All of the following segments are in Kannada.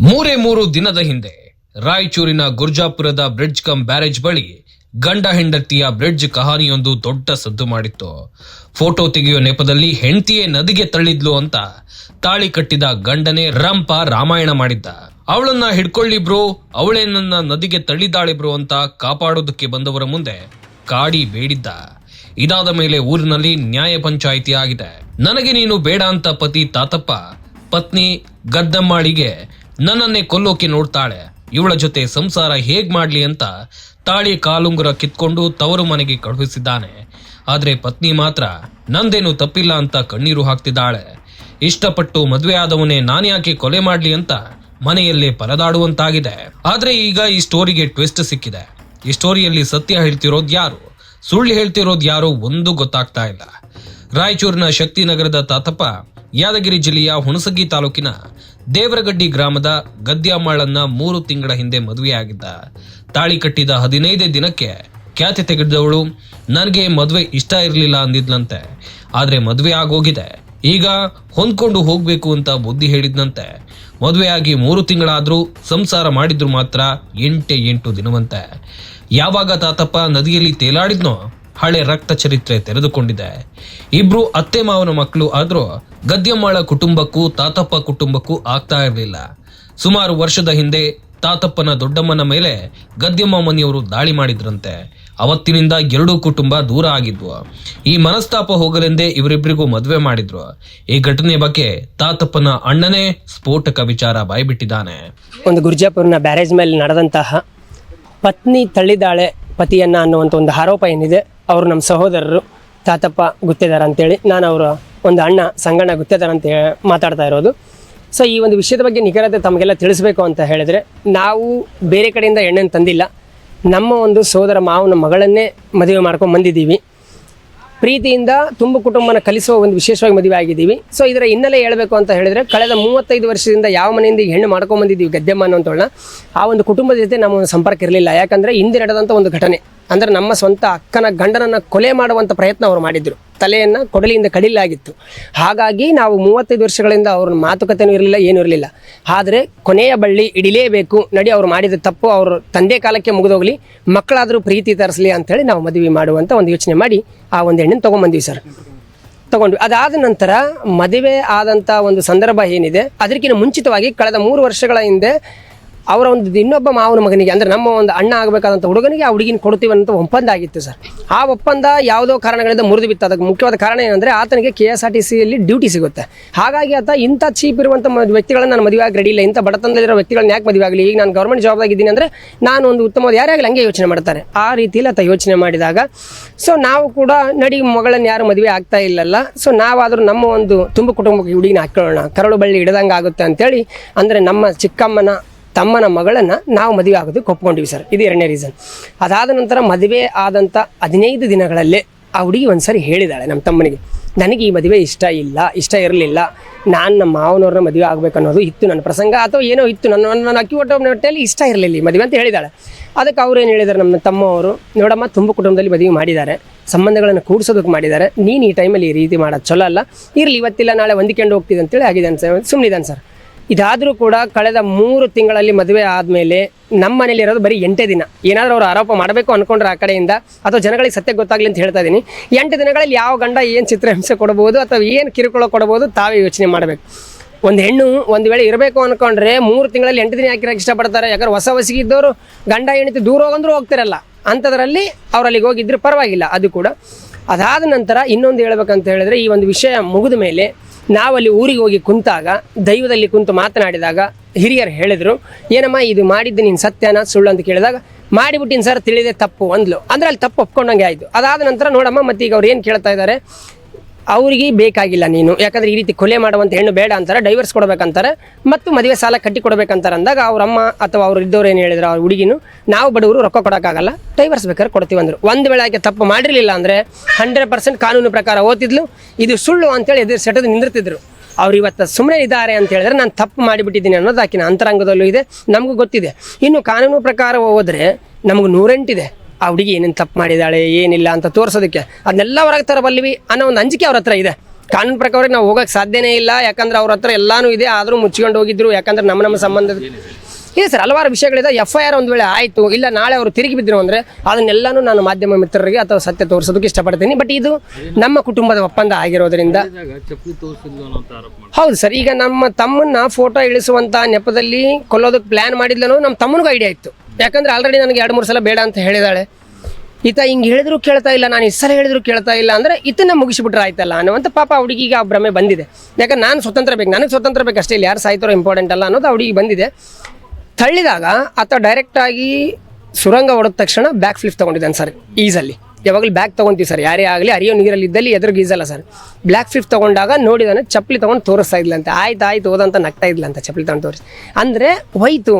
ಮೂರೇ ಮೂರು ದಿನದ ಹಿಂದೆ ರಾಯಚೂರಿನ ಗುರ್ಜಾಪುರದ ಬ್ರಿಡ್ಜ್ ಕಮ್ ಬ್ಯಾರೇಜ್ ಬಳಿ ಗಂಡ ಹೆಂಡತಿಯ ಬ್ರಿಡ್ಜ್ ಕಹಾನಿಯೊಂದು ದೊಡ್ಡ ಸದ್ದು ಮಾಡಿತ್ತು. ಫೋಟೋ ತೆಗೆಯೋ ನೆಪದಲ್ಲಿ ಹೆಂಡತಿಯೇ ನದಿಗೆ ತಳ್ಳಿದ್ಲು ಅಂತ ತಾಳಿ ಕಟ್ಟಿದ ಗಂಡನೇ ರಂಪ ರಾಮಾಯಣ ಮಾಡಿದ್ದ. ಅವಳನ್ನ ಹಿಡ್ಕೊಳ್ಳಿ ಬ್ರೋ, ಅವಳೇ ನನ್ನ ನದಿಗೆ ತಳ್ಳಿದ್ದಾಳೆ ಬ್ರೋ ಅಂತ ಕಾಪಾಡೋದಕ್ಕೆ ಬಂದವರ ಮುಂದೆ ಕಾಡಿ ಬೇಡಿದ್ದ. ಇದಾದ ಮೇಲೆ ಊರಿನಲ್ಲಿ ನ್ಯಾಯ ಪಂಚಾಯಿತಿ ಆಗಿದೆ ನನಗೆ ನೀನು ಬೇಡ ಅಂತ ಪತಿ ತಾತಪ್ಪ, ಪತ್ನಿ ಗದ್ದಮ್ಮಾಳಿಗೆ ನನ್ನನ್ನೇ ಕೊಲ್ಲೋಕೆ ನೋಡ್ತಾಳೆ. ಇವಳ ಜೊತೆ ಸಂಸಾರ ಹೇಗ್ ಮಾಡ್ಲಿ ಅಂತ ತಾಳಿ ಕಾಲುಂಗುರ ಕಿತ್ಕೊಂಡು ತವರು ಮನೆಗೆ ಕಳುಹಿಸಿದ್ದಾನೆ. ಆದ್ರೆ ಪತ್ನಿ ಮಾತ್ರ, ನಂದೇನು ತಪ್ಪಿಲ್ಲ ಅಂತ ಕಣ್ಣೀರು ಹಾಕ್ತಿದ್ದಾಳೆ. ಇಷ್ಟಪಟ್ಟು ಮದುವೆ ಆದವನೇ ನಾನ್ಯಾಕೆ ಕೊಲೆ ಮಾಡ್ಲಿ ಅಂತ ಮನೆಯಲ್ಲೇ ಪರದಾಡುವಂತಾಗಿದೆ. ಆದ್ರೆ ಈಗ ಈ ಸ್ಟೋರಿಗೆ ಟ್ವಿಸ್ಟ್ ಸಿಕ್ಕಿದೆ. ಈ ಸ್ಟೋರಿಯಲ್ಲಿ ಸತ್ಯ ಹೇಳ್ತಿರೋದು ಯಾರು? ಸುಳ್ಳು ಹೇಳ್ತಿರೋದು ಯಾರು ಒಂದು ಗೊತ್ತಾಗ್ತಾ ಇಲ್ಲ. ರಾಯಚೂರಿನ ಶಕ್ತಿನಗರದ ತಾತಪ್ಪ, ಯಾದಗಿರಿ ಜಿಲ್ಲೆಯ ಹುಣಸಗಿ ತಾಲೂಕಿನ ದೇವರಗಡ್ಡಿ ಗ್ರಾಮದ ಗದ್ಯಾಮಾಳನ್ನ ಮೂರು ತಿಂಗಳ ಹಿಂದೆ ಮದುವೆಯಾಗಿದ್ದ. ತಾಳಿ ಕಟ್ಟಿದ ಹದಿನೈದೇ ದಿನಕ್ಕೆ ಖ್ಯಾತಿ ತೆಗೆದವಳು, ನನಗೆ ಮದುವೆ ಇಷ್ಟ ಇರಲಿಲ್ಲ ಅಂದಿದ್ಲಂತೆ. ಆದ್ರೆ ಮದುವೆ ಆಗೋಗಿದೆ. ಈಗ ಹೊಂದ್ಕೊಂಡು ಹೋಗ್ಬೇಕು ಅಂತ ಬುದ್ಧಿ ಹೇಳಿದ್ನಂತೆ. ಮದುವೆಯಾಗಿ ಮೂರು ತಿಂಗಳಾದರೂ ಸಂಸಾರ ಮಾಡಿದ್ರು ಮಾತ್ರ ಎಂಟೆ ಎಂಟು ದಿನವಂತೆ. ಯಾವಾಗ ತಾತಪ್ಪ ನದಿಯಲ್ಲಿ ತೇಲಾಡಿದ್ನೋ, ಹಳೆ ರಕ್ತ ಚರಿತ್ರೆ ತೆರೆದುಕೊಂಡಿದೆ. ಇಬ್ರು ಅತ್ತೆ ಮಾವನ ಮಕ್ಕಳು ಆದ್ರೂ ಗದ್ಯಮ್ಮಾಳ ಕುಟುಂಬಕ್ಕೂ, ತಾತಪ್ಪ ಕುಟುಂಬಕ್ಕೂ ಆಗ್ತಾ ಇರಲಿಲ್ಲ. ಸುಮಾರು ವರ್ಷದ ಹಿಂದೆ ತಾತಪ್ಪನ ದೊಡ್ಡಮ್ಮನ ಮೇಲೆ ಗದ್ಯಮ್ಮ ಮನೆಯವರು ದಾಳಿ ಮಾಡಿದ್ರಂತೆ. ಅವತ್ತಿನಿಂದ ಎರಡೂ ಕುಟುಂಬ ದೂರ ಆಗಿದ್ವು. ಈ ಮನಸ್ತಾಪ ಹೋಗಲೆಂದೇ ಇವರಿಬ್ಬರಿಗೂ ಮದುವೆ ಮಾಡಿದ್ರು. ಈ ಘಟನೆ ಬಗ್ಗೆ ತಾತಪ್ಪನ ಅಣ್ಣನೇ ಸ್ಫೋಟಕ ವಿಚಾರ ಬಾಯ್ಬಿಟ್ಟಿದ್ದಾನೆ. ಒಂದು ಗುರ್ಜಾಪುರ್ನ ಬ್ಯಾರೇಜ್ ಮೇಲೆ ನಡೆದಂತಹ ಪತ್ನಿ ತಳ್ಳಿದಾಳೆ ಪತಿಯನ್ನ ಅನ್ನುವಂಥ ಒಂದು ಆರೋಪ ಏನಿದೆ, ಅವರು ನಮ್ಮ ಸಹೋದರರು, ತಾತಪ್ಪ ಗೊತ್ತಿದ್ದಾರೆ ಅಂತೇಳಿ ನಾನು ಅವರ ಒಂದು ಅಣ್ಣ ಸಂಗಣ್ಣ ಗುತ್ತೇದಾರ ಅಂತ ಮಾತಾಡ್ತಾ ಇರೋದು. ಸೊ ಈ ಒಂದು ವಿಷಯದ ಬಗ್ಗೆ ನಿಖರತೆ ತಮಗೆಲ್ಲ ತಿಳಿಸ್ಬೇಕು ಅಂತ ಹೇಳಿದ್ರೆ, ನಾವು ಬೇರೆ ಕಡೆಯಿಂದ ಎಣ್ಣೆನ ತಂದಿಲ್ಲ. ನಮ್ಮ ಒಂದು ಸೋದರ ಮಾವನ ಮಗಳನ್ನೇ ಮದುವೆ ಮಾಡ್ಕೊಂಡು ಬಂದಿದ್ದೀವಿ. ಪ್ರೀತಿಯಿಂದ ತುಂಬ ಕುಟುಂಬನ ಕಲಿಸುವ ಒಂದು ವಿಶೇಷವಾಗಿ ಮದುವೆ ಆಗಿದ್ದೀವಿ. ಸೊ ಇದರ ಹಿನ್ನೆಲೆ ಹೇಳಬೇಕು ಅಂತ ಹೇಳಿದ್ರೆ, ಕಳೆದ ಮೂವತ್ತೈದು ವರ್ಷದಿಂದ ಯಾವ ಮನೆಯಿಂದ ಹೆಣ್ಣು ಮಾಡ್ಕೊಂಡು ಬಂದಿದ್ದೀವಿ ಗದ್ದೆಮ್ಮ ಅನ್ನೋಂಥವಳನ್ನ, ಆ ಒಂದು ಕುಟುಂಬದ ಜೊತೆ ನಮ್ಮ ಸಂಪರ್ಕ ಇರಲಿಲ್ಲ. ಯಾಕಂದರೆ ಹಿಂದೆ ನಡೆದಂಥ ಒಂದು ಘಟನೆ. ಅಂದರೆ ನಮ್ಮ ಸ್ವಂತ ಅಕ್ಕನ ಗಂಡನನ್ನು ಕೊಲೆ ಮಾಡುವಂಥ ಪ್ರಯತ್ನ ಅವರು ಮಾಡಿದ್ರು. ತಲೆಯನ್ನು ಕೊಡಲಿಯಿಂದ ಕಡಿಲಾಗಿತ್ತು. ಹಾಗಾಗಿ ನಾವು ಮೂವತ್ತೈದು ವರ್ಷಗಳಿಂದ ಅವ್ರ ಮಾತುಕತೆಯೂ ಇರಲಿಲ್ಲ, ಏನೂ ಇರಲಿಲ್ಲ. ಆದರೆ ಕೊನೆಯ ಬಳ್ಳಿ ಇಡಿಲೇಬೇಕು, ನಡಿ ಅವ್ರು ಮಾಡಿದ ತಪ್ಪು ಅವರು ತಂದೆ ಕಾಲಕ್ಕೆ ಮುಗಿದೋಗ್ಲಿ, ಮಕ್ಕಳಾದರೂ ಪ್ರೀತಿ ತರಿಸಲಿ ಅಂತೇಳಿ ನಾವು ಮದುವೆ ಮಾಡುವಂಥ ಒಂದು ಯೋಚನೆ ಮಾಡಿ ಆ ಒಂದು ಹೆಣ್ಣನ್ನು ತೊಗೊಂಬಂದ್ವಿ ಸರ್. ತಗೊಂಡ್ವಿ. ಅದಾದ ನಂತರ ಮದುವೆ ಆದಂಥ ಒಂದು ಸಂದರ್ಭ ಏನಿದೆ, ಅದಕ್ಕಿಂತ ಮುಂಚಿತವಾಗಿ ಕಳೆದ ಮೂರು ವರ್ಷಗಳ ಹಿಂದೆ ಅವರ ಒಂದು ಇನ್ನೊಬ್ಬ ಮಾವನ ಮಗನಿಗೆ, ಅಂದರೆ ನಮ್ಮ ಒಂದು ಅಣ್ಣ ಆಗಬೇಕಾದಂಥ ಹುಡುಗನಿಗೆ ಆ ಹುಡುಗಿನ ಕೊಡ್ತೀವಿ ಅಂತ ಒಪ್ಪಂದ ಆಗಿತ್ತು ಸರ್. ಆ ಒಪ್ಪಂದ ಯಾವುದೋ ಕಾರಣಗಳಿಂದ ಮುರಿದು ಬಿತ್ತು ಅದಕ್ಕೆ ಮುಖ್ಯವಾದ ಕಾರಣ ಏನಂದರೆ ಆತನಿಗೆ ಕೆ ಎಸ್ ಆರ್ ಟಿ ಸಿಯಲ್ಲಿ ಡ್ಯೂಟಿ ಸಿಗುತ್ತೆ. ಹಾಗಾಗಿ ಆತ ಇಂಥ ಚೀಪ್ ಇರುವಂಥ ವ್ಯಕ್ತಿಗಳನ್ನ ನಾನು ಮದುವೆ ಆಗಿ ರೆಡಿ ಇಲ್ಲ, ಇಂಥ ಬಡತನದಲ್ಲಿರೋ ವ್ಯಕ್ತಿಗಳನ್ನ ಯಾಕೆ ಮದುವೆ ಆಗಲಿ ಈಗ ನಾನು ಗೌರ್ಮೆಂಟ್ ಜಾಬ್ದಾಗಿದ್ದೀನಿ ಅಂದರೆ ನಾನು ಒಂದು ಉತ್ತಮವಾದ ಯಾರೇ ಆಗಲಿ ಹಂಗೆ ಯೋಚನೆ ಮಾಡ್ತಾರೆ. ಆ ರೀತಿಯಲ್ಲಿ ಆತ ಯೋಚನೆ ಮಾಡಿದಾಗ ಸೊ ನಾವು ಕೂಡ ನಡಿ ಮಗಳನ್ನ ಯಾರು ಮದುವೆ ಆಗ್ತಾ ಇಲ್ಲಲ್ಲ. ಸೊ ನಾವಾದರೂ ನಮ್ಮ ಒಂದು ತುಂಬ ಕುಟುಂಬಕ್ಕೆ ಹುಡುಗಿನ ಹಾಕೊಳ್ಳೋಣ ಕರಳು ಬಳ್ಳಿ ಹಿಡ್ದಂಗೆ ಆಗುತ್ತೆ ಅಂತೇಳಿ, ಅಂದರೆ ನಮ್ಮ ಚಿಕ್ಕಮ್ಮನ ತಮ್ಮನ ಮಗಳನ್ನು ನಾವು ಮದುವೆ ಆಗೋದಕ್ಕೆ ಒಪ್ಕೊಂಡಿವಿ ಸರ್. ಇದು ಎರಡನೇ ರೀಸನ್ ಅದಾದ ನಂತರ ಮದುವೆ ಆದಂಥ ಹದಿನೈದು ದಿನಗಳಲ್ಲೇ ಆ ಹುಡುಗಿ ಒಂದು ಸರಿ ಹೇಳಿದಾಳೆ ನಮ್ಮ ತಮ್ಮನಿಗೆ, ನನಗೆ ಈ ಮದುವೆ ಇಷ್ಟ ಇಲ್ಲ, ಇಷ್ಟ ಇರಲಿಲ್ಲ. ನಾನು ನಮ್ಮ ಮಾವನವ್ರನ್ನ ಮದುವೆ ಆಗಬೇಕು ಅನ್ನೋದು ಇತ್ತು ನನ್ನ ಪ್ರಸಂಗ ಅಥವಾ ಏನೋ ಇತ್ತು. ನನ್ನ ನನ್ನ ಅಕ್ಕಿ ಹೊಟ್ಟೆಯಲ್ಲಿ ಇಷ್ಟ ಇರಲಿಲ್ಲ ಈ ಮದುವೆ ಅಂತ ಹೇಳಿದಾಳೆ. ಅದಕ್ಕೆ ಅವ್ರು ಏನು ಹೇಳಿದ್ದಾರೆ ನಮ್ಮ ತಮ್ಮವರು, ನೋಡಮ್ಮ, ತುಂಬ ಕುಟುಂಬದಲ್ಲಿ ಮದುವೆ ಮಾಡಿದ್ದಾರೆ. ಸಂಬಂಧಗಳನ್ನು ಕೂಡಿಸೋದಕ್ಕೆ ಮಾಡಿದ್ದಾರೆ. ನೀನು ಈ ಟೈಮಲ್ಲಿ ಈ ರೀತಿ ಮಾಡೋದು ಚಲೋ ಅಲ್ಲ. ಇರಲಿ, ಇವತ್ತಿಲ್ಲ, ನಾಳೆ ಹೊಂದಿಕೊಂಡು ಹೋಗ್ತಿದೆ ಅಂತೇಳಿ ಆಗಿದೆ ಸರ್. ಸುಮ್ಮನಿದ್ದಾನೆ ಸರ್. ಇದಾದರೂ ಕೂಡ ಕಳೆದ ಮೂರು ತಿಂಗಳಲ್ಲಿ ಮದುವೆ ಆದಮೇಲೆ ನಮ್ಮ ಮನೇಲಿ ಇರೋದು ಬರೀ ಎಂಟೇ ದಿನ. ಏನಾದರೂ ಅವರು ಆರೋಪ ಮಾಡಬೇಕು ಅಂದ್ಕೊಂಡ್ರೆ ಆ ಕಡೆಯಿಂದ, ಅಥವಾ ಜನಗಳಿಗೆ ಸತ್ಯ ಗೊತ್ತಾಗಲಿ ಅಂತ ಹೇಳ್ತಾ ಇದ್ದೀನಿ ಎಂಟು ದಿನಗಳಲ್ಲಿ ಯಾವ ಗಂಡ ಏನು ಚಿತ್ರಹಿಂಸೆ ಕೊಡಬಹುದು ಅಥವಾ ಏನು ಕಿರುಕುಳ ಕೊಡಬಹುದು ತಾವೇ ಯೋಚನೆ ಮಾಡಬೇಕು. ಒಂದು ಹೆಣ್ಣು ಒಂದು ವೇಳೆ ಇರಬೇಕು ಅಂದ್ಕೊಂಡ್ರೆ ಮೂರು ತಿಂಗಳಲ್ಲಿ ಎಂಟು ದಿನ ಹಾಕಿರೋಕೆ ಇಷ್ಟಪಡ್ತಾರೆ? ಯಾಕಂದ್ರೆ ಹೊಸ ಹೊಸಿಗಿದ್ದವರು ಗಂಡ ಹೆಂಡತಿ ದೂರ ಹೋಗಂದ್ರೂ ಹೋಗ್ತಿರಲ್ಲ. ಅಂಥದ್ರಲ್ಲಿ ಅವರಲ್ಲಿಗೆ ಹೋಗಿದ್ರೆ ಪರವಾಗಿಲ್ಲ, ಅದು ಕೂಡ. ಅದಾದ ನಂತರ ಇನ್ನೊಂದು ಹೇಳ್ಬೇಕಂತ ಹೇಳಿದ್ರೆ ಈ ಒಂದು ವಿಷಯ ಮುಗಿದ ಮೇಲೆ ನಾವಲ್ಲಿ ಊರಿಗೆ ಹೋಗಿ ಕುಂತಾಗ, ದೈವದಲ್ಲಿ ಕುಂತು ಮಾತನಾಡಿದಾಗ ಹಿರಿಯರು ಹೇಳಿದರು, ಏನಮ್ಮ ಇದು ಮಾಡಿದ್ದು ನೀನು ಸತ್ಯನ ಸುಳ್ಳು ಅಂತ ಕೇಳಿದಾಗ, ಮಾಡಿಬಿಟ್ಟಿನ ಸರ್, ತಿಳಿದೆ ತಪ್ಪು ಅಂದ್ಲು. ಅಂದ್ರೆ ಅಲ್ಲಿ ತಪ್ಪು ಒಪ್ಕೊಂಡಂಗೆ ಆಯಿತು. ಅದಾದ ನಂತರ ನೋಡಮ್ಮ ಮತ್ತೆ ಈಗ ಅವ್ರು ಏನು ಕೇಳ್ತಾ ಇದ್ದಾರೆ ಅವರಿಗೆ ಬೇಕಾಗಿಲ್ಲ ನೀನು. ಯಾಕಂದ್ರೆ ಈ ರೀತಿ ಕೊಲೆ ಮಾಡುವಂಥ ಹೆಣ್ಣು ಬೇಡ ಅಂತಾರೆ ಡೈವರ್ಸ್ ಕೊಡಬೇಕಂತಾರೆ ಮತ್ತು ಮದುವೆ ಸಾಲ ಕಟ್ಟಿ ಕೊಡಬೇಕಂತಾರೆ ಅಂದಾಗ ಅವ್ರ ಅಮ್ಮ ಅಥವಾ ಅವ್ರು ಇದ್ದವ್ರು ಏನು ಹೇಳಿದ್ರು, ಅವ್ರ ಹುಡುಗಿನು, ನಾವು ಬಡವರು ರೊಕ್ಕ ಕೊಡೋಕ್ಕಾಗಲ್ಲ ಡೈವರ್ಸ್ ಬೇಕಾದ್ರೆ ಕೊಡ್ತೀವಿ ಅಂದರು. ಒಂದು ವೇಳೆ ತಪ್ಪು ಮಾಡಿರಲಿಲ್ಲ ಅಂದರೆ ಹಂಡ್ರೆಡ್ ಪರ್ಸೆಂಟ್ ಕಾನೂನು ಪ್ರಕಾರ ಓದ್ತಿದ್ಲು, ಇದು ಸುಳ್ಳು ಅಂತೇಳಿ ಎದುರು ಸೆಟದು ನಿಂದಿರ್ತಿದ್ರು. ಅವ್ರು ಇವತ್ತು ಸುಮ್ಮನೆ ಇದ್ದಾರೆ ಅಂತ ಹೇಳಿದ್ರೆ ನಾನು ತಪ್ಪು ಮಾಡಿಬಿಟ್ಟಿದ್ದೀನಿ ಅನ್ನೋದು ಆಕಿನ ಅಂತರಂಗದಲ್ಲೂ ಇದೆ, ನಮಗೂ ಗೊತ್ತಿದೆ. ಇನ್ನು ಕಾನೂನು ಪ್ರಕಾರ ಹೋದರೆ ನಮಗೆ ನೂರೆಂಟಿದೆ ಆ ಹುಡುಗಿ ಏನೇನು ತಪ್ಪು ಮಾಡಿದಾಳೆ ಏನಿಲ್ಲ ಅಂತ ತೋರಿಸೋದಕ್ಕೆ. ಅದನ್ನೆಲ್ಲ ಹೊರಗೆ ತರಬಲ್ಲಿವಿ ಅನ್ನೋ ಒಂದು ಅಂಜಿಕೆ ಅವ್ರ ಹತ್ರ ಇದೆ. ಕಾನೂನು ಪ್ರಕಾರ ನಾವು ಹೋಗೋಕೆ ಸಾಧ್ಯನೇ ಇಲ್ಲ. ಯಾಕಂದ್ರೆ ಅವ್ರ ಹತ್ರ ಎಲ್ಲಾನು ಇದೆ. ಆದರೂ ಮುಚ್ಕೊಂಡು ಹೋಗಿದ್ರು. ಯಾಕಂದ್ರೆ ನಮ್ಮ ನಮ್ಮ ಸಂಬಂಧದ ಇದೆ ಸರ್ ಹಲವಾರು ವಿಷಯಗಳಿದೆ. ಎಫ್ ಐ ಆರ್ ಒಂದು ವೇಳೆ ಆಯಿತು ಇಲ್ಲ ನಾಳೆ ಅವರು ತಿರುಗಿ ಬಿದ್ದರು ಅಂದರೆ ಅದನ್ನೆಲ್ಲನೂ ನಾನು ಮಾಧ್ಯಮ ಮಿತ್ರರಿಗೆ ಅಥವಾ ಸತ್ಯ ತೋರಿಸೋದಕ್ಕೆ ಇಷ್ಟಪಡ್ತೀನಿ. ಬಟ್ ಇದು ನಮ್ಮ ಕುಟುಂಬದ ಒಪ್ಪಂದ ಆಗಿರೋದ್ರಿಂದ ಹೌದು ಸರ್ ಈಗ ನಮ್ಮ ತಮ್ಮನ್ನ ಫೋಟೋ ಇಳಿಸುವಂಥ ನೆಪದಲ್ಲಿ ಕೊಲ್ಲೋದಕ್ಕೆ ಪ್ಲಾನ್ ಮಾಡಿದ್ಲನೋ ನಮ್ಮ ತಮ್ಮನಿಗೂ ಐಡಿಯಾ ಇತ್ತು. ಯಾಕಂದ್ರೆ ಆಲ್ರೆಡಿ ನನಗೆ ಎರಡು, ಮೂರು ಸಲ ಬೇಡ ಅಂತ ಹೇಳಿದಾಳೆ. ಈತ ಹಿಂಗೆ ಹೇಳಿದ್ರು ಕೇಳ್ತಾ ಇಲ್ಲ, ನಾನು ಇಷ್ಟು ಸಲ ಹೇಳಿದ್ರು ಕೇಳ್ತಾ ಇಲ್ಲ ಅಂದರೆ ಇದನ್ನ ಮುಗಿಸಿಬಿಟ್ರೆ ಆಯ್ತಲ್ಲ ಅನ್ನುವಂಥ ಪಾಪ ಹುಡುಗಿಗೆ ಆ ಭ್ರಮೆ ಬಂದಿದೆ. ಯಾಕಂದ್ರೆ ನಾನು ಸ್ವತಂತ್ರ ಬೇಕು, ನನಗೆ ಸ್ವತಂತ್ರ ಬೇಕು ಅಷ್ಟೇ ಇಲ್ಲ, ಯಾರು ಸಾಯ್ತಾರೋ ಇಂಪಾರ್ಟೆಂಟ್ ಅಲ್ಲ ಅನ್ನೋದು ಹುಡುಗಿಗೆ ಬಂದಿದೆ. ತಳ್ಳಿದಾಗ ಆತ ಡೈರೆಕ್ಟಾಗಿ ಸುರಂಗ ಹೊಡೆದ ತಕ್ಷಣ ಬ್ಯಾಕ್ ಫ್ಲಿಪ್ ತೊಗೊಂಡಿದ್ದಾನೆ ಸರ್ ಈಸಲ್ಲಿ ಯಾವಾಗಲೂ ಬ್ಯಾಗ್ ತೊಗೊಂತೀವಿ ಸರ್ ಯಾರೇ ಆಗಲಿ ಅರಿಯೋ ನೀರಲ್ಲಿ ಇದ್ದಲ್ಲಿ ಎದುರು ಗೀಸಲ್ಲ ಸರ್ ಬ್ಲ್ಯಾಕ್ ಫಿಫ್ ತೊಗೊಂಡಾಗ ನೋಡಿದಾನೆ ಚಪ್ಪಲಿ ತೊಗೊಂಡು ತೋರಿಸ್ತಾ ಇದ್ಲಂತೆ ಆಯ್ತು ಆಯ್ತು ಹೋದಂತ ನಗ್ತಾ ಇದ್ಲಂತ ಚಪ್ಪಲಿ ತೊಗೊಂಡು ತೋರಿಸಿ. ಅಂದರೆ ಹೋಯ್ತು.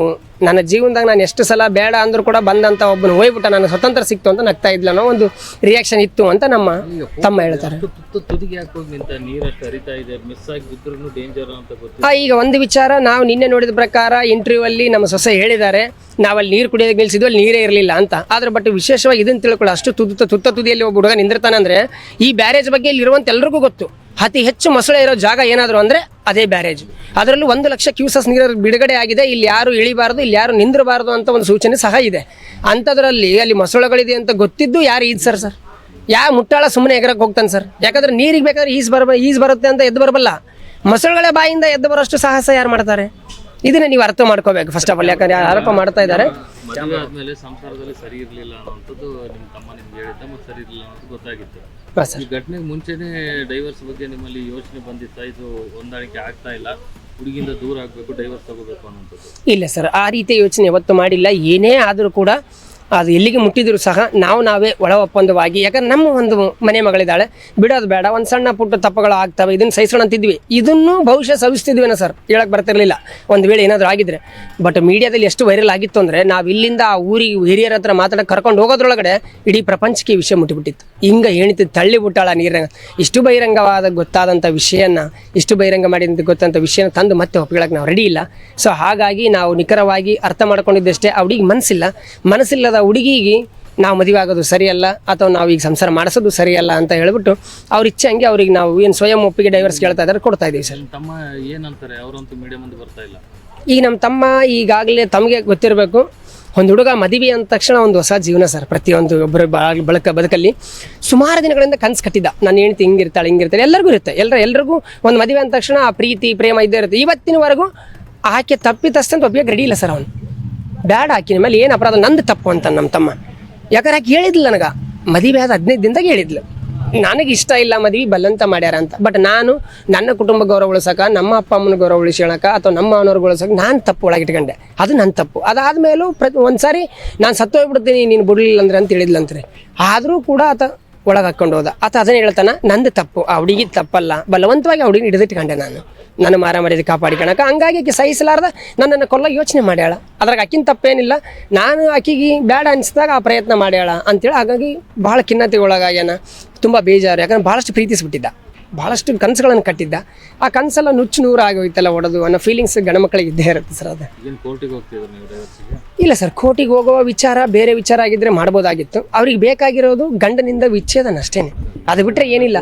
ನನ್ನ ಜೀವನದಾಗ ನಾನು ಎಷ್ಟು ಸಲ ಬೇಡ ಅಂದರೂ ಕೂಡ ಬಂದಂಥ ಒಬ್ಬನು ಹೋಯ್ಬಿಟ್ಟ. ನಾನು ಸ್ವತಂತ್ರ ಸಿಕ್ತು ಅಂತ ನಗ್ತಾ ಇದ್ಲ ಅನ್ನೋ ಒಂದು ರಿಯಾಕ್ಷನ್ ಇತ್ತು ಅಂತ ನಮ್ಮ ತಮ್ಮ ಹೇಳ್ತಾರೆ. ಈಗ ಒಂದು ವಿಚಾರ ನಾವು ನಿನ್ನೆ ನೋಡಿದ ಪ್ರಕಾರ ಇಂಟರ್ವ್ಯೂ ಅಲ್ಲಿ ನಮ್ಮ ಸೊಸೆ ಹೇಳಿದ್ದಾರೆ ನಾವಲ್ಲಿ ನೀರು ಕುಡಿಯೋದಕ್ಕೆ ನಿಲ್ಸಿದ್ವಿ ಅಲ್ಲಿ ನೀರೇ ಇರಲಿಲ್ಲ ಅಂತ. ಆದ್ರೆ ಬಟ್ ವಿಶೇಷವಾಗಿ ಇದನ್ನು ತಿಳ್ಕೊಳ್ಳೋ ಅಷ್ಟು ತುತ್ತ ತುತ್ತ ತುದಿಯಲ್ಲಿ ಒಬ್ಬ ಹುಡುಗ ನಿಂದಿರ್ತಾನೆ ಅಂದ್ರೆ ಈ ಬ್ಯಾರೇಜ್ ಬಗ್ಗೆ ಎಲ್ರಿಗೂ ಗೊತ್ತು. ಅತಿ ಹೆಚ್ಚು ಮೊಸಳೆ ಇರೋ ಜಾಗ ಏನಾದರೂ ಅಂದ್ರೆ ಅದೇ ಬ್ಯಾರೇಜ್. ಅದರಲ್ಲೂ ಒಂದು ಲಕ್ಷ ಕ್ಯೂಸಸ್ ನೀರು ಬಿಡುಗಡೆ ಆಗಿದೆ. ಇಲ್ಲಿ ಯಾರು ಇಳಿಬಾರದು, ಇಲ್ಲಿ ಯಾರು ನಿಂದಿರಬಾರದು ಅಂತ ಒಂದು ಸೂಚನೆ ಸಹ ಇದೆ. ಅಂಥದ್ರಲ್ಲಿ ಅಲ್ಲಿ ಮೊಸಳೆಗಳಿದೆ ಅಂತ ಗೊತ್ತಿದ್ದು ಯಾರು ಈದ್ ಸರ್ ಸರ್? ಯಾ ಮುಟ್ಟಾಳ ಸುಮ್ಮನೆ ಎಗರಕ್ಕೆ ಹೋಗ್ತಾನೆ ಸರ್. ಯಾಕಂದ್ರೆ ನೀರಿಗೆ ಬೇಕಾದ್ರೆ ಈಸ್ ಬರ ಈಸ್ ಬರುತ್ತೆ ಅಂತ ಎದ್ದು ಬರಬಲ್ಲ. ಮೊಸಳೆಗಳ ಬಾಯಿಂದ ಎದ್ದು ಬರೋಷ್ಟು ಸಾಹಸ ಯಾರು ಮಾಡ್ತಾರೆ? ಇದನ್ನ ನೀವು ಅರ್ಥ ಮಾಡ್ಕೋಬೇಕು ಫಸ್ಟ್ ಆಫ್ ಆಲ್ ಯಾಕಂದ್ರೆ ಆರೋಪ ಮಾಡ್ತಾ ಇದ್ದಾರೆ. ಆದ್ಮೇಲೆ ಸಂಸಾರದಲ್ಲಿ ಸರಿ ಇರ್ಲಿಲ್ಲ ಅನ್ನೋಂಥದ್ದು ನಿಮ್ಮ ತಮ್ಮ ನಿಮ್ಗೆ ಹೇಳಿದ್ದ ಮತ್ತೆ ಸರಿ ಇರಲಿಲ್ಲ ಅನ್ನೋದು ಗೊತ್ತಾಗಿತ್ತು. ಈ ಘಟನೆಗೆ ಮುಂಚೆನೆ ಡೈವರ್ಸ್ ಬಗ್ಗೆ ನಿಮ್ಮಲ್ಲಿ ಯೋಚನೆ ಬಂದಿತ್ತು? ಇದು ಹೊಂದಾಣಿಕೆ ಆಗ್ತಾ ಇಲ್ಲ. ಹುಡುಗಿಯಿಂದ ದೂರ ಆಗಬೇಕು ಡೈವರ್ಸ್ ತಗೋಬೇಕು ಅನ್ನೋಂಥದ್ದು ಇಲ್ಲ ಸರ್. ಆ ರೀತಿಯ ಯೋಚನೆ ಯಾವತ್ತು ಮಾಡಿಲ್ಲ. ಏನೇ ಆದರೂ ಕೂಡ ಅದು ಎಲ್ಲಿಗೆ ಮುಟ್ಟಿದ್ರು ಸಹ ನಾವು ನಾವೇ ಒಳ ಒಪ್ಪಂದವಾಗಿ ಯಾಕಂದ್ರೆ ನಮ್ಮ ಒಂದು ಮನೆ ಮಗಳಿದ್ದಾಳೆ, ಬಿಡೋದು ಬೇಡ, ಒಂದು ಸಣ್ಣ ಪುಟ್ಟ ತಪ್ಪುಗಳು ಆಗ್ತವೆ ಇದನ್ನು ಸಹಿಸೋಣ ಅಂತಿದ್ವಿ. ಇದನ್ನು ಬಹುಶಃ ಸವಿಸ್ತಿದ್ವೇನೋ ಸರ್? ಹೇಳಕ್ಕೆ ಬರ್ತಿರಲಿಲ್ಲ. ಒಂದು ವೇಳೆ ಏನಾದರೂ ಆಗಿದ್ರೆ. ಬಟ್ ಮೀಡಿಯಾದಲ್ಲಿ ಎಷ್ಟು ವೈರಲ್ ಆಗಿತ್ತು ಅಂದರೆ, ನಾವು ಇಲ್ಲಿಂದ ಆ ಊರಿಗೆ ಹಿರಿಯರ ಹತ್ರ ಮಾತಾಡಕ್ಕೆ ಕರ್ಕೊಂಡು ಹೋಗೋದ್ರೊಳಗಡೆ ಇಡೀ ಪ್ರಪಂಚಕ್ಕೆ ವಿಷಯ ಮುಟ್ಟಿಬಿಟ್ಟಿತ್ತು. ಹಿಂಗೆ ತಳ್ಳಿ ಬಿಟ್ಟಾಳ ನೀರಿನ ಇಷ್ಟು ಬಹಿರಂಗವಾದ ಗೊತ್ತಾದಂಥ ವಿಷಯನ ಇಷ್ಟು ಬಹಿರಂಗ ಮಾಡಿದಂತ ಗೊತ್ತಂತ ವಿಷಯನ ತಂದು ಮತ್ತೆ ಒಪ್ಕೊಳ್ಳೋಕೆ ನಾವು ರೆಡಿ ಇಲ್ಲ. ಸೊ ಹಾಗಾಗಿ ನಾವು ನಿಖರವಾಗಿ ಅರ್ಥ ಮಾಡ್ಕೊಂಡಿದ್ದಷ್ಟೇ ಹುಡುಗಿ ಮನಸ್ಸಿಲ್ಲ ಮನಸ್ಸಿಲ್ಲದ ಹುಡುಗಿಗೆ ನಾವು ಮದುವೆ ಆಗೋದು ಸರಿಯಲ್ಲ ಅಥವಾ ನಾವು ಈಗ ಸಂಸಾರ ಮಾಡಿಸೋದು ಸರಿಯಲ್ಲ ಅಂತ ಹೇಳ್ಬಿಟ್ಟು ಅವ್ರ ಇಚ್ಛೆ ಹಂಗೆ ಅವ್ರಿಗೆ ನಾವು ಏನು ಸ್ವಯಂ ಒಪ್ಪಿಗೆ ಡೈವರ್ಸ್ ಕೇಳ್ತಾ ಇದ್ದಾರೆ ಕೊಡ್ತಾ ಇದ್ದೀವಿ ಸರ್. ತಮ್ಮ ಏನಂತಾರೆ? ಅವರಂತೂ ಮೀಡಿಯಾ ಮುಂದೆ ಬರ್ತಾ ಇಲ್ಲ. ಈಗ ನಮ್ಮ ತಮ್ಮ ಈಗಾಗಲೇ ತಮಗೆ ಗೊತ್ತಿರಬೇಕು ಒಂದು ಹುಡುಗ ಮದುವೆ ಅಂದ ತಕ್ಷಣ ಒಂದು ಹೊಸ ಜೀವನ ಸರ್ ಪ್ರತಿಯೊಂದು ಒಬ್ಬರು ಬಳಕ ಬದುಕಲ್ಲಿ. ಸುಮಾರು ದಿನಗಳಿಂದ ಕನಸು ಕಟ್ಟಿದ್ದ. ನಾನು ಹೇಳ್ತಿ ಹಿಂಗಿರ್ತಾಳೆ ಹಿಂಗಿರ್ತಾಳೆ ಎಲ್ಲರಿಗೂ ಇರುತ್ತೆ. ಎಲ್ಲರ ಎಲ್ರಿಗೂ ಒಂದು ಮದುವೆ ಅಂದ ತಕ್ಷಣ ಆ ಪ್ರೀತಿ ಪ್ರೇಮ ಇದ್ದೇ ಇರುತ್ತೆ. ಇವತ್ತಿನವರೆಗೂ ಆಕೆ ತಪ್ಪಿತಸ್ಥಂತ ಒಪ್ಪಿಗೆ ರೆಡಿ ಇಲ್ಲ ಸರ್ ಅವನು. ಬ್ಯಾಡ ಆಕಿನ ಮೇಲೆ ಏನು ಅಪರಾಧ, ನಂದು ತಪ್ಪು ಅಂತ ನಮ್ಮ ತಮ್ಮ. ಯಾಕಂದ್ರೆ ಆಕೆ ಹೇಳಿದ್ಲು ನನಗೆ. ಮದುವೆ ಆದ ಹದಿನೈದು ದಿನದಾಗ ಹೇಳಿದ್ಲು. ನನಗೆ ಇಷ್ಟ ಇಲ್ಲ ಮದ್ವಿ, ಬಲ್ಲಂತ ಮಾಡ್ಯಾರ ಅಂತ. ಬಟ್ ನಾನು ನನ್ನ ಕುಟುಂಬ ಗೌರವ ಉಳಿಸಕ, ನಮ್ಮ ಅಪ್ಪ ಅಮ್ಮನ ಗೌರವ ಉಳಿಸೋಣಕ ಅಥವಾ ನಮ್ಮ ಅವನವ್ರು ಉಳಿಸೋಕೆ ನಾನು ತಪ್ಪು ಒಳಗೆ ಇಟ್ಕೊಂಡೆ. ಅದು ನನ್ನ ತಪ್ಪು. ಅದಾದ್ಮೇಲೂ ಪ್ರತಿ ಒಂದು ಸಾರಿ ನಾನು ಸತ್ತೋಗ್ಬಿಡ್ತೀನಿ, ನೀನು ಬಿಡಲಿಲ್ಲ ಅಂದ್ರೆ ಅಂತ ಹೇಳಿದ್ಲಂತ್ರಿ. ಆದರೂ ಕೂಡ ಆತ ಒಳಗೆ ಹಾಕೊಂಡು ಹೋದ ಆತ ಅದನ್ನ ಹೇಳ್ತಾನೆ, ನಂದು ತಪ್ಪು, ಆ ಹುಡುಗಿ ತಪ್ಪಲ್ಲ. ಬಲವಂತವಾಗಿ ಆ ಹುಡುಗಿನ ಹಿಡಿದಿಟ್ಕೊಂಡೆ ನಾನು. ನನ್ನ ಮಾರ ಮರ್ಯಾದೆ ಕಾಪಾಡಿಕೊಳ್ಳೋಕೆ ಹಂಗಾಗಿ ಆಕೆ ಸಹಿಸಲಾರ್ದ, ನನ್ನನ್ನು ಕೊಲ್ಲ ಯೋಚನೆ ಮಾಡ್ಯಾಳ. ಅದ್ರಾಗ ಆಕಿನ ತಪ್ಪೇನಿಲ್ಲ. ನಾನು ಆಕಿಗೆ ಬೇಡ ಅನಿಸಿದಾಗ ಆ ಪ್ರಯತ್ನ ಮಾಡ್ಯಾಳ ಅಂತೇಳಿ ಹಾಗಾಗಿ ಭಾಳ ಖಿನ್ನತೆಗೆ ಒಳಗಾಗ್ಯಾನ. ತುಂಬ ಬೇಜಾರು. ಯಾಕಂದ್ರೆ ಭಾಳಷ್ಟು ಪ್ರೀತಿಸ್ಬಿಟ್ಟಿದ್ದ. ಭಾಳಷ್ಟು ಕನಸುಗಳನ್ನು ಕಟ್ಟಿದ್ದ. ಆ ಕನಸೆಲ್ಲ ನುಚ್ಚು ನೂರ ಆಗೋಯ್ತಲ್ಲ ಒಡೆದು ಅನ್ನೋ ಫೀಲಿಂಗ್ಸ್ ಗಣಮಕ್ಕಳಿಗೆ ಇದ್ದೇ ಇರುತ್ತೆ ಸರ್ ಅದು. ಇಲ್ಲ ಸರ್ ಕೋರ್ಟಿಗೆ ಹೋಗುವ ವಿಚಾರ ಬೇರೆ ವಿಚಾರ ಆಗಿದ್ರೆ ಮಾಡ್ಬೋದಾಗಿತ್ತು. ಅವ್ರಿಗೆ ಬೇಕಾಗಿರೋದು ಗಂಡನಿಂದ ವಿಚ್ಛೇದನ ಅಷ್ಟೇನೆ. ಅದು ಬಿಟ್ಟರೆ ಏನಿಲ್ಲ.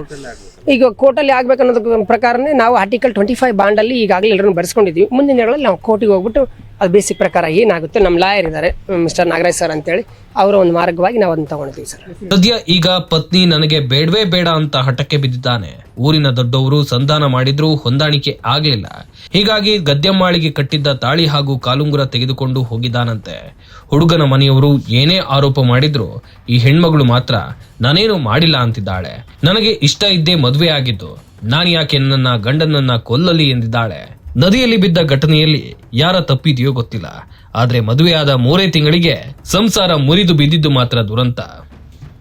ಈಗ ಕೋರ್ಟಲ್ಲಿ ಆಗ್ಬೇಕು ಅನ್ನೋದ್ರ ಪ್ರಕಾರನೇ ನಾವು ಆರ್ಟಿಕಲ್ ಟ್ವೆಂಟಿ ಫೈವ್ ಬಾಂಡಲ್ಲಿ ಈಗಾಗಲೇ ಎಲ್ಲರನ್ನು ಬರೆಸ್ಕೊಂಡಿದ್ವಿ ಮುಂದಿನ ದಿನಗಳಲ್ಲಿ ನಾವು ಕೋರ್ಟಿಗೆ ಹೋಗ್ಬಿಟ್ಟು ಅದು ಬೇಸಿಕ್ ಪ್ರಕಾರ ಏನಾಗುತ್ತೆ? ನಮ್ಮ ಲಾಯರ್ ಇದ್ದಾರೆ ಮಿಸ್ಟರ್ ನಾಗರಾಜ್ ಸರ್ ಅಂತೇಳಿ. ಅವರ ಒಂದು ಮಾರ್ಗವಾಗಿ ನಾವು ಅದನ್ನ ತಗೊಂಡಿದ್ದೀವಿ ಸರ್. ಸದ್ಯ ಈಗ ಪತ್ನಿ ನನಗೆ ಬೇಡವೇ ಬೇಡ ಅಂತ ಹಠಕ್ಕೆ ಬಿದ್ದಿದ್ದಾನೆ. ಊರಿನ ದೊಡ್ಡವರು ಸಂಧಾನ ಮಾಡಿದ್ರೂ ಹೊಂದಾಣಿಕೆ ಆಗಲಿಲ್ಲ. ಹೀಗಾಗಿ ಗದ್ಯಮ್ಮಾಳಿಗೆ ಕಟ್ಟಿದ್ದ ತಾಳಿ ಹಾಗೂ ಕಾಲುಂಗುರ ತೆಗೆದುಕೊಂಡು ಹೋಗಿದ್ದಾನಂತೆ. ಹುಡುಗನ ಮನೆಯವರು ಏನೇ ಆರೋಪ ಮಾಡಿದ್ರು ಈ ಹೆಣ್ಮಗಳು ಮಾತ್ರ ನಾನೇನು ಮಾಡಿಲ್ಲ ಅಂತಿದ್ದಾಳೆ. ನನಗೆ ಇಷ್ಟ ಇದ್ದೇ ಮದುವೆ ಆಗಿದ್ದು ನಾನು ಯಾಕೆ ನನ್ನ ಗಂಡನನ್ನ ಕೊಲ್ಲಲಿ ಎಂದಿದ್ದಾಳೆ? ನದಿಯಲ್ಲಿ ಬಿದ್ದ ಘಟನೆಯಲ್ಲಿ ಯಾರ ತಪ್ಪಿದೆಯೋ ಗೊತ್ತಿಲ್ಲ. ಆದರೆ ಮದುವೆಯಾದ ಮೂರೇ ತಿಂಗಳಿಗೆ ಸಂಸಾರ ಮುರಿದು ಬಿದ್ದಿದ್ದು ಮಾತ್ರ ದುರಂತ.